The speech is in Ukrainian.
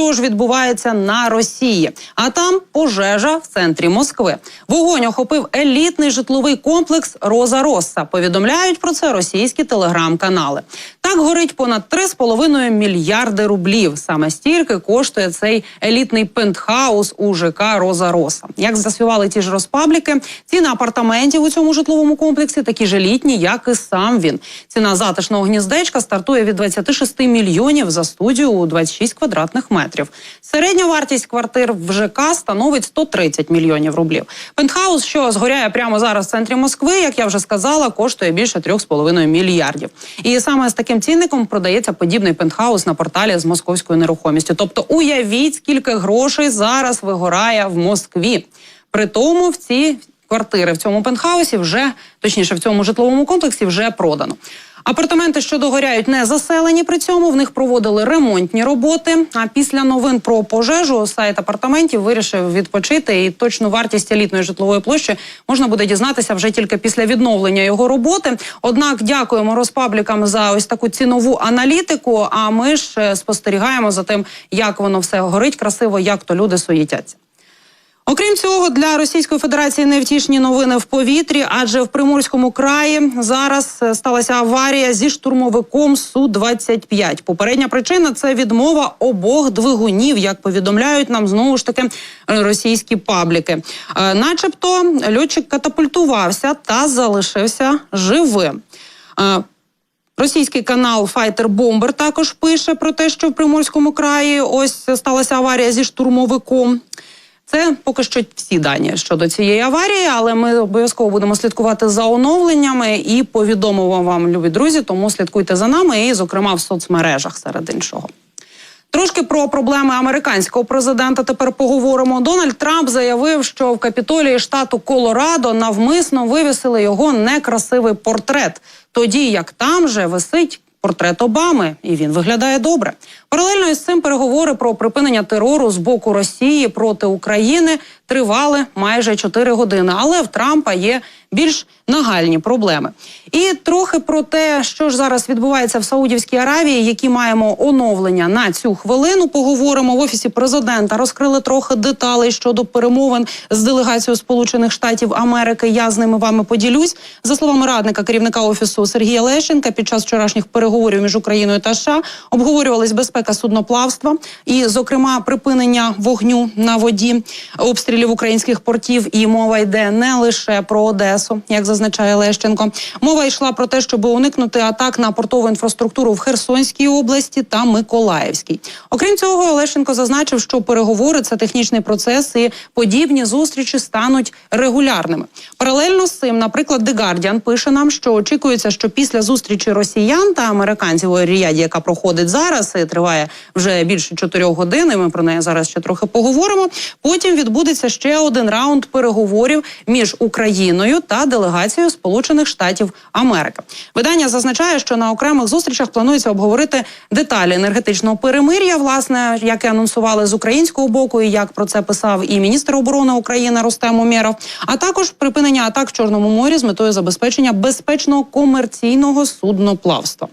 що ж відбувається на Росії. А там пожежа в центрі Москви. Вогонь охопив елітний житловий комплекс Роза Росса. Повідомляють про це російські телеграм-канали. Так горить понад 3,5 мільярди рублів. Саме стільки коштує цей елітний пентхаус у ЖК Роза Роса. Як засвівали ті ж розпабліки, ціни апартаментів у цьому житловому комплексі такі ж елітні, як і сам він. Ціна затишного гніздечка стартує від 26 мільйонів за студію у 26 квадратних метрів. Середня вартість квартир в ЖК становить 130 мільйонів рублів. Пентхаус, що згоряє прямо зараз в центрі Москви, як я вже сказала, коштує більше 3,5 мільярдів. І саме з таким цінником продається подібний пентхаус на порталі з московською нерухомістю. Тобто, уявіть, скільки грошей зараз вигорає в Москві. При тому в ці квартири в цьому пентхаусі вже точніше в цьому житловому комплексі вже продано. Апартаменти, що догоряють, не заселені. При цьому в них проводили ремонтні роботи. А після новин про пожежу сайт апартаментів вирішив відпочити. І точну вартість елітної житлової площі можна буде дізнатися вже тільки після відновлення його роботи. Однак, дякуємо розпаблікам за ось таку цінову аналітику. А ми ж е, спостерігаємо за тим, як воно все горить красиво, як то люди суєтяться. Окрім цього, для Російської Федерації невтішні новини в повітрі, адже в Приморському краї зараз е, сталася аварія зі штурмовиком су 25 Попередня причина це відмова обох двигунів, як повідомляють нам знову ж таки російські пабліки. Е, начебто льотчик катапультувався та залишився живим. Е, Російський канал Fighter Bomber також пише про те, що в Приморському краї ось сталася аварія зі штурмовиком. Це поки що всі дані щодо цієї аварії, але ми обов'язково будемо слідкувати за оновленнями і повідомимо вам, любі друзі. Тому слідкуйте за нами, і, зокрема, в соцмережах серед іншого. Трошки про проблеми американського президента тепер поговоримо. Дональд Трамп заявив, що в капітолії штату Колорадо навмисно вивісили його некрасивий портрет, тоді як там же висить. Портрет Обами, і він виглядає добре. Паралельно із цим переговори про припинення терору з боку Росії проти України тривали майже 4 години. Але в Трампа є більш нагальні проблеми. І трохи про те, що ж зараз відбувається в Саудівській Аравії, які маємо оновлення на цю хвилину. Поговоримо в офісі президента. Розкрили трохи деталей щодо перемовин з делегацією Сполучених Штатів Америки. Я з ними вами поділюсь. За словами радника керівника офісу Сергія Лещенка, під час вчорашніх переговорів між Україною та США обговорювались безпека судноплавства і, зокрема, припинення вогню на воді, обстрілів українських портів. І мова йде не лише про Одесу, як зазначає Лещенко. Мова йшла про те, щоб уникнути атак на портову інфраструктуру в Херсонській області та Миколаївській. Окрім цього, Лещенко зазначив, що переговори це технічний процес, і подібні зустрічі стануть регулярними. Паралельно з цим, наприклад, The Guardian пише нам, що очікується, що після зустрічі росіян та американців у Ріяді, яка проходить зараз, і триває вже більше чотирьох годин. і Ми про неї зараз ще трохи поговоримо. Потім відбудеться ще один раунд переговорів між Україною та делегацією Сполучених Штатів Америки. Видання зазначає, що на окремих зустрічах планується обговорити деталі енергетичного перемир'я, власне, яке анонсували з українського боку, і як про це писав і міністр оборони України Рустем Умєров, а також припинення атак в Чорному морі з метою забезпечення безпечного комерційного судноплавства.